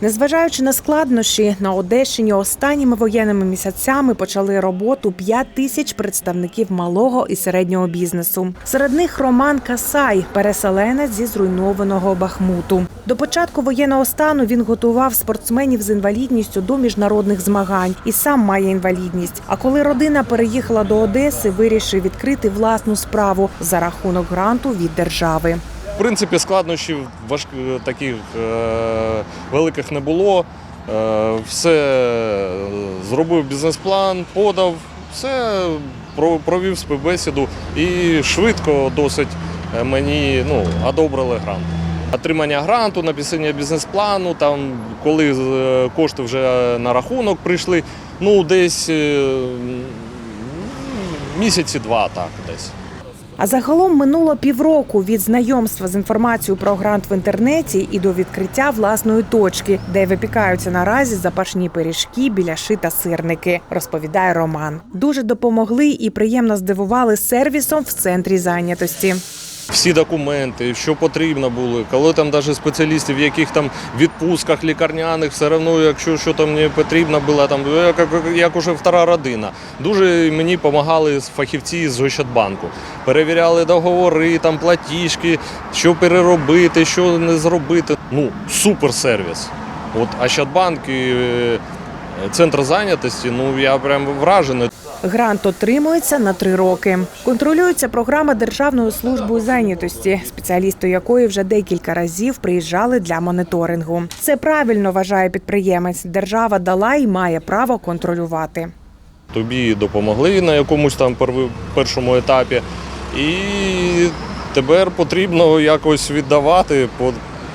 Незважаючи на складнощі, на Одещині останніми воєнними місяцями почали роботу 5 тисяч представників малого і середнього бізнесу. Серед них Роман Касай, переселенець зі зруйнованого Бахмуту. До початку воєнного стану він готував спортсменів з інвалідністю до міжнародних змагань і сам має інвалідність. А коли родина переїхала до Одеси, вирішив відкрити власну справу за рахунок гранту від держави. В принципі, складнощів важ... таких е... великих не було. Е... Все зробив бізнес-план, подав, все провів співбесіду і швидко досить е, мені ну, одобрили грант. Отримання гранту, написання бізнес-плану, там, коли е, кошти вже на рахунок прийшли, ну десь е, місяці два так десь. А загалом минуло півроку від знайомства з інформацією про грант в інтернеті і до відкриття власної точки, де випікаються наразі запашні пиріжки, біляши та сирники, розповідає Роман. Дуже допомогли і приємно здивували сервісом в центрі зайнятості. Всі документи, що потрібно було, коли там навіть спеціалістів, в яких там відпусках лікарняних, все одно, якщо що там не потрібно було, там як, як, як уже втора родина. Дуже мені допомагали фахівці з Ощадбанку. Перевіряли договори, там платіжки, що переробити, що не зробити. Ну, супер сервіс. От Ощадбанк і е, центр зайнятості, ну я прям вражений. Грант отримується на три роки. Контролюється програма Державною службою зайнятості, спеціалісти якої вже декілька разів приїжджали для моніторингу. Це правильно вважає підприємець. Держава дала і має право контролювати. тобі допомогли на якомусь там першому етапі, і тепер потрібно якось віддавати,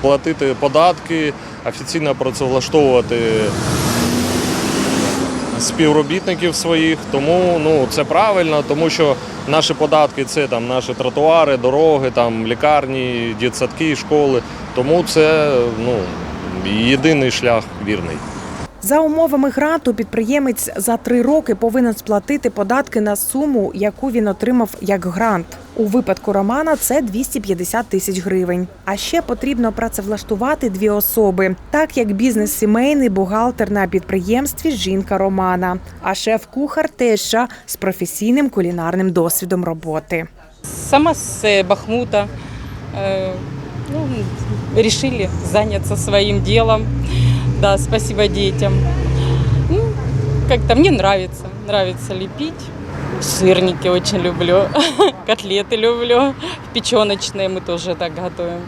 платити податки, офіційно працевлаштовувати співробітників своїх. Тому ну, це правильно, тому що наші податки це там наші тротуари, дороги, там лікарні, дітсадки, школи. Тому це ну, єдиний шлях вірний. За умовами гранту підприємець за три роки повинен сплатити податки на суму, яку він отримав як грант. У випадку Романа це 250 тисяч гривень. А ще потрібно працевлаштувати дві особи, так як бізнес сімейний бухгалтер на підприємстві жінка Романа, а шеф-кухар теща з професійним кулінарним досвідом роботи. Сама с э, Бахмута. Э, ну, решили заняться своим делом Да, спасибо детям. Ну, как-то мне нравится. Нравится лепить. Сырники очень люблю. Котлеты люблю. Печеночные мы тоже так готовим.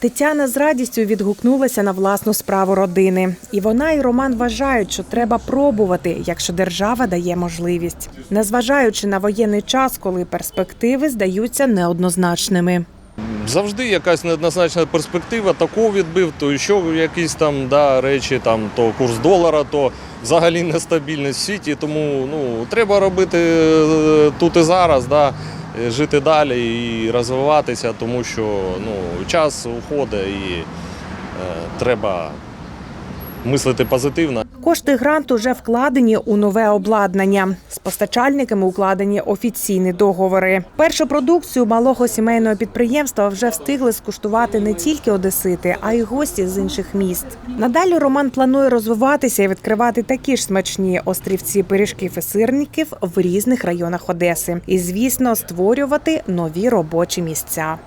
Тетяна з радістю відгукнулася на власну справу родини, і вона і Роман вважають, що треба пробувати, якщо держава дає можливість, незважаючи на воєнний час, коли перспективи здаються неоднозначними. Завжди якась неоднозначна перспектива, то ковід бив, то ще якісь там да, речі, там, то курс долара, то взагалі нестабільність в світі. Тому ну, треба робити е, тут і зараз, да, е, жити далі і розвиватися, тому що ну, час уходить і е, треба мислити позитивно. Кошти гранту вже вкладені у нове обладнання. З постачальниками укладені офіційні договори. Першу продукцію малого сімейного підприємства вже встигли скуштувати не тільки одесити, а й гості з інших міст. Надалі Роман планує розвиватися і відкривати такі ж смачні острівці пиріжків і сирників в різних районах Одеси. І, звісно, створювати нові робочі місця.